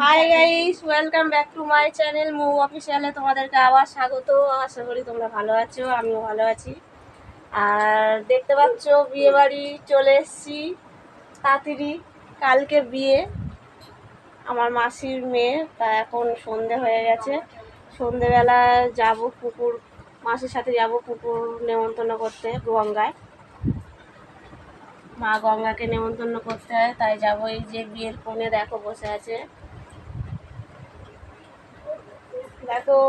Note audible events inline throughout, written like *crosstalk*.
Hi guys welcome back to my channel মু অফিসিয়ালে তোমাদেরকে আবার স্বাগত। আশা করি তোমরা ভালো আছো, আমিও ভালো আছি। আর দেখতে পাচ্ছ, বিয়ে বাড়ি চলে এসেছি, তাড়াতাড়ি। কালকে বিয়ে, আমার মাসির মেয়ে, তা এখন সন্ধে হয়ে গেছে। সন্ধেবেলা যাব পুকুর, মাসির সাথে যাব পুকুর নেমন্তন্ন করতে, গঙ্গায়। মা গঙ্গাকে নেমন্তন্ন করতে হয়, তাই যাব এই যে বিয়ের কোণে, দেখো বসে আছে। দেখো।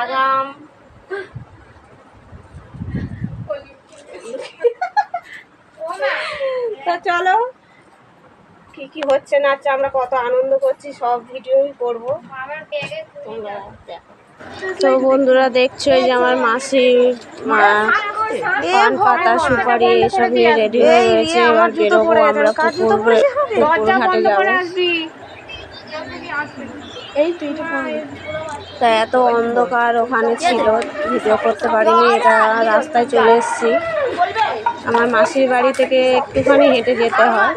আগাম। *laughs* তা চলো। কি কি হচ্ছে না হচ্ছে আমরা কত আনন্দ করছি সব ভিডিওই করব। তোমরা দেখো। তো বন্ধুরা দেখছ যে আমার মাসি মা। পান পাতা সুপারি এসব নিয়ে রেডি হয়ে রয়েছে। এবার বেরোবো আমরা পুকুর পুকুর ঘাটে যাব? তা এত অন্ধকার ওখানে ছিল ভিডিও করতে পারিনি, এটা রাস্তায় চলে এসেছি। আমার মাসির বাড়ি থেকে একটুখানি হেঁটে যেতে হয়।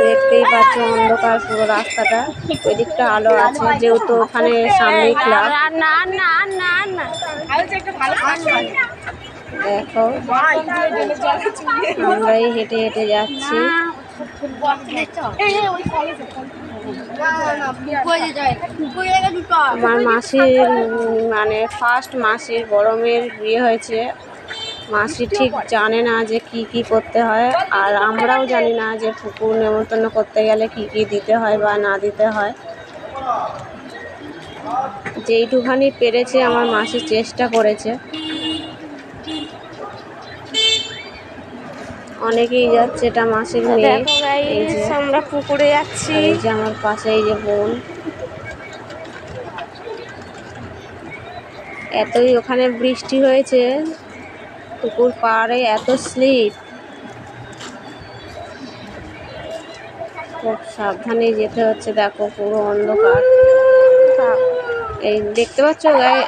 দেখতেই পাচ্ছ অন্ধকার পুরো রাস্তাটা ওই দিকটা আলো আছে, যেহেতু ওখানে সামনেই ক্লাব দেখো, আমরাই হেঁটে হেঁটে যাচ্ছি। আমার মাসির মানে ফার্স্ট মাসির মেয়ের বিয়ে হয়েছে। মাসি ঠিক জানে না যে কি কি করতে হয়, আর আমরাও জানি না যে পুকুর নেমন্তন্ন করতে গেলে কি কি দিতে হয় বা না দিতে হয়। যেইটুখানি পেরেছে, আমার মাসি চেষ্টা করেছে। অনেকেই যাচ্ছে এটা মাসির মেয়ে। আমরা পুকুরে যাচ্ছি। এই যে আমার পাশে এই যে বোন। এতই ওখানে বৃষ্টি হয়েছে পুকুর পাড়ে এত স্লিপ। খুব সাবধানে যেতে হচ্ছে দেখো পুরো অন্ধকার। এই দেখতে পাচ্ছ গায়ে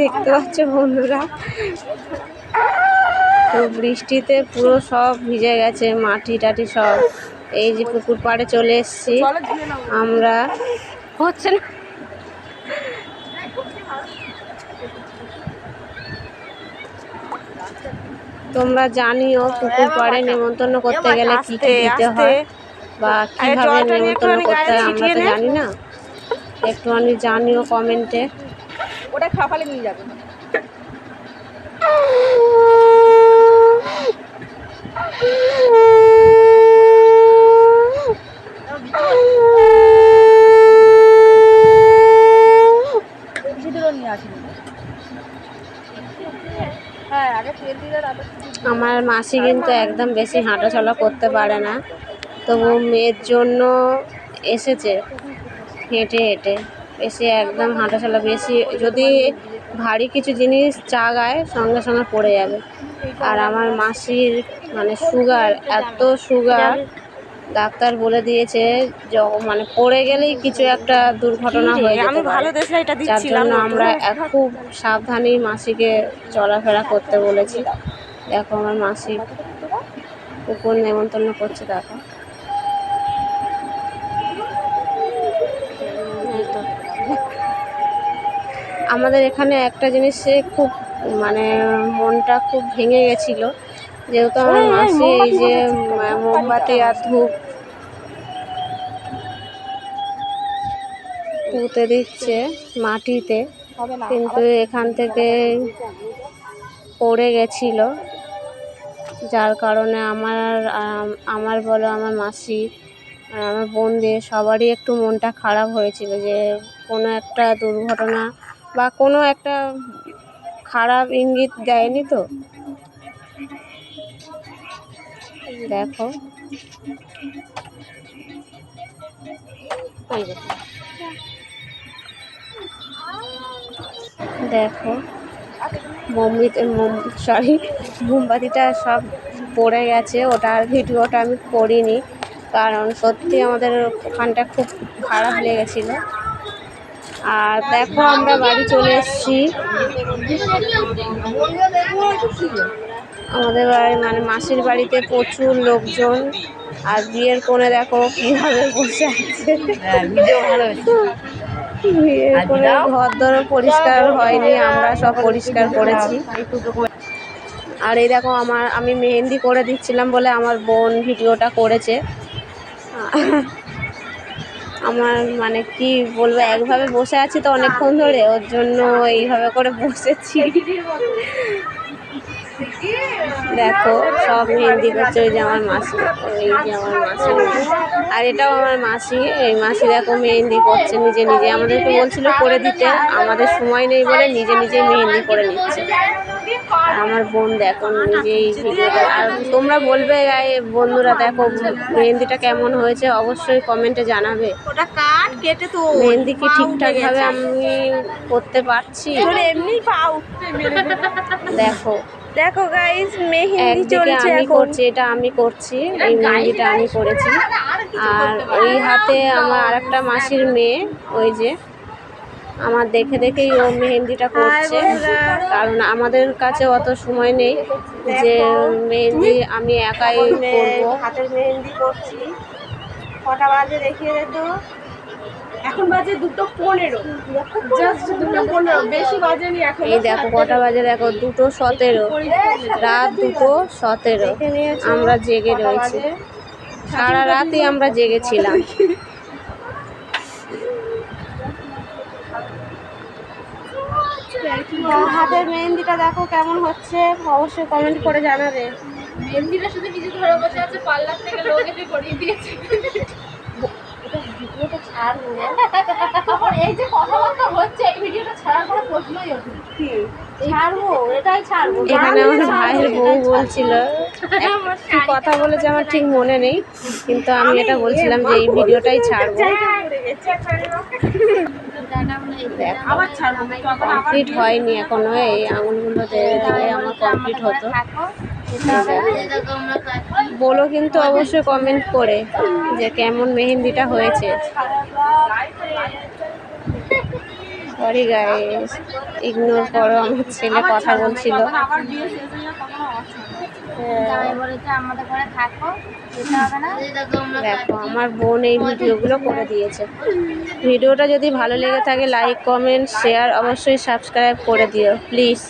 দেখতে পাচ্ছ বন্ধুরা? তো বৃষ্টিতে পুরো সব ভিজে গেছে মাটি টাটি সব। এই যে পুকুর পাড়ে চলে এসেছি। আমরা হচ্ছে না। তোমরা জানিও পুকুর পাড়ে নেমন্তন্ন করতে গেলে কি কি দিতে হয় বা কীভাবে নেমন্তন্ন করতে হয় আমরা তো জানি না। একটুখানি জানিও কমেন্টে। ওটা খাপালে নিয়ে যাবে বেশি দূরে নিয়ে আসিনি হ্যাঁ আগে তেল দিলে তারপর আমার মাসি কিন্তু একদম বেশি হাঁটাচলা করতে পারে না। তবু মেয়ের জন্য এসেছে হেঁটে হেঁটে। বেশি একদম হাঁটাচলা বেশি যদি ভারী কিছু জিনিস চাগায় সঙ্গে সঙ্গে পড়ে যাবে। আর আমার মাসির মানে সুগার এত সুগার ডাক্তার বলে দিয়েছে য- মানে পড়ে গেলেই কিছু একটা দুর্ঘটনা হয়ে যেতে পারে। যার জন্য আমরা খুব সাবধানেই মাসিকে চলাফেরা করতে বলেছি। দেখো আমার মাসি কুকুর নেমন্তন্ন করছে দেখো। আমাদের এখানে একটা জিনিসে খুব মানে মনটা খুব ভেঙে গেছিল। যেহেতু আমার মাসি এই যে মোমবাতি আর ধূপ পুঁতে দিচ্ছে মাটিতে। কিন্তু এখান থেকে পড়ে গেছিল। যার কারণে আমার আম- আমার বলো আমার মাসি আমার বোনদের সবারই একটু মনটা খারাপ হয়েছিল যে কোনো একটা দুর্ঘটনা বা কোনো একটা খারাপ ইঙ্গিত দেয়নি তো? দেখো। দেখো। মোমবিতে মোম সরি মোমবাতিটা সব পড়ে গেছে। ওটার ভিডিওটা আমি করিনি কারণ সত্যি আমাদের ওখানটা খুব খারাপ লেগেছিল। আর দেখো আমরা বাড়ি চলে এসেছি। আমাদের বাড়ি মানে মাসির বাড়িতে প্রচুর লোকজন। আর বিয়ের কোণে দেখো কীভাবে বসে আছে। বিয়ের কোণে ঘর ধরো পরিষ্কার হয়নি আমরা সব পরিষ্কার করেছি। আর এই দেখো আমার আমি মেহেন্দি করে দিচ্ছিলাম বলে আমার বোন ভিডিওটা করেছে। আমার মানে কি বলব, একভাবে বসে আছি তো অনেকক্ষণ ধরে, ওর জন্য এইভাবে করে বসেছি। দেখো সব মেহেন্দি করছে ওই যে আমার মাসি এই যে আমার মাসি। আর এটাও আমার মাসি এই মাসি দেখো মেহেন্দি করছে নিজে নিজে। আমাদেরকে বলছিল করে দিতে আমাদের সময় নেই বলে নিজে নিজেই মেহেন্দি করে নিচ্ছে। আর আমার বোন দেখো নিজেই ভিডিওটা আর তোমরা বলবে গায়ে বন্ধুরা দেখো মেহেন্দিটা কেমন হয়েছে অবশ্যই কমেন্টে জানাবে। ওটা কাট কেটে তো মেহেন্দি কি ঠিকঠাকভাবে আমি করতে পারছি? এমনি পাও দেখো দেখো গাইস মেহেন্দি চলছে আমি এখন। করছি এটা আমি করছি এই মেহেন্দিটা আমি করেছি। আর ওই হাতে আমার আরেকটা মাসির মেয়ে ওই যে আমার দেখে দেখেই ও মেহেন্দিটা করছে। কারণ আমাদের কাছে অত সময় নেই যে মেহেন্দি আমি একাই করব। হাতের মেহেন্দি করছি। কটা বাজে দেখিয়ে দে তো। এখন বাজে দুটো পনেরো। জাস্ট দুটো পনেরো বেশি বাজেনি এখন। এই দেখো কটা বাজে দেখো দুটো সতেরো। রাত দুটো সতেরো। আমরা জেগে রয়েছি। সারা রাতই আমরা জেগেছিলাম। হাতের মেহেন্দিটা দেখো কেমন হচ্ছে অবশ্যই কমেন্ট করে জানাবে। মেহেন্দিটা শুধু নিজে ধরে বসে আছে পার্লার থেকে লোক এসে করিয়ে দিয়েছে। তখন এই যে কথাবার্তা হচ্ছে এই ভিডিওটা ছাড়ার কোনো প্রশ্নই ওঠে ছাড়বো এটাই ছাড়বো। এখানে আমার ভাইয়ের বউ বলছিল কি কথা বলেছে আমার ঠিক মনে নেই কিন্তু আমি এটা বলছিলাম যে এই ভিডিওটাই ছাড়বো। কমপ্লিট হয়নি এখনও এই আঙুলগুলো দিয়ে দিলে আমার কমপ্লিট হতো। বলো কিন্তু অবশ্যই কমেন্ট করে যে কেমন মেহেন্দিটা হয়েছে। সরি গাইস ইগনোর করো আমার ছেলে কথা বলছিল। হয়ে দেখো আমার বোন এই ভিডিওগুলো করে দিয়েছে। ভিডিওটা যদি ভালো লেগে থাকে লাইক কমেন্ট শেয়ার অবশ্যই সাবস্ক্রাইব করে দিও প্লিজ